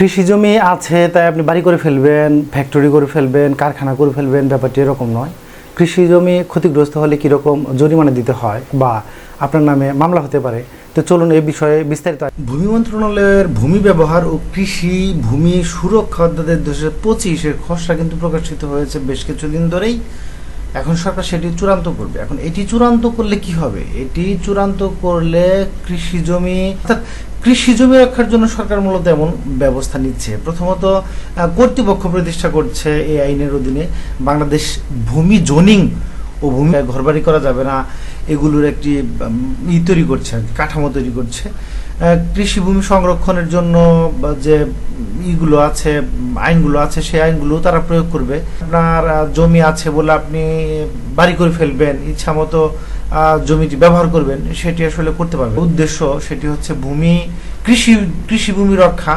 কৃষি জমি আছে, তাই আপনি বাড়ি করে ফেলবেন ফ্যাক্টরি করে ফেলবেন, কারখানা করে ফেলবেন, ব্যাপারটি এরকম নয়। কৃষি জমি ক্ষতিগ্রস্ত হলে কীরকম জরিমানা দিতে হয় বা আপনার নামে মামলা হতে পারে? তো চলুন এই বিষয়ে বিস্তারিত। ভূমি মন্ত্রণালয়ের ভূমি ব্যবহার ও কৃষি ভূমি সুরক্ষা দু হাজার পঁচিশের খসড়া কিন্তু প্রকাশিত হয়েছে বেশ কিছুদিন ধরেই। এখন সরকার সেটি চূড়ান্ত করবে। এখন এটি চূড়ান্ত করলে কি হবে? এটি চূড়ান্ত করলে কৃষি জমি, অর্থাৎ কৃষি জমি রক্ষার জন্য সরকার মূলত এমন ব্যবস্থা নিচ্ছে। প্রথমত কর্তৃপক্ষ প্রতিষ্ঠা করছে এই আইনের অধীনে বাংলাদেশ ভূমি জোনিং ও ভূমি ঘরবাড়ি করা যাবে না। এগুলোর একটি ই তৈরি করছে কাঠামো তৈরি করছে। কৃষি ভূমি সংরক্ষণের জন্য যে ইগুলো আছে, আইনগুলো আছে, সেই আইনগুলো তারা প্রয়োগ করবে। আপনার জমি আছে বলে আপনি বাড়ি করে ফেলবেন, ইচ্ছা মতো জমিটি ব্যবহার করবেন, সেটি আসলে করতে পারবে উদ্দেশ্য সেটি হচ্ছে ভূমি, কৃষি কৃষি ভূমি রক্ষা।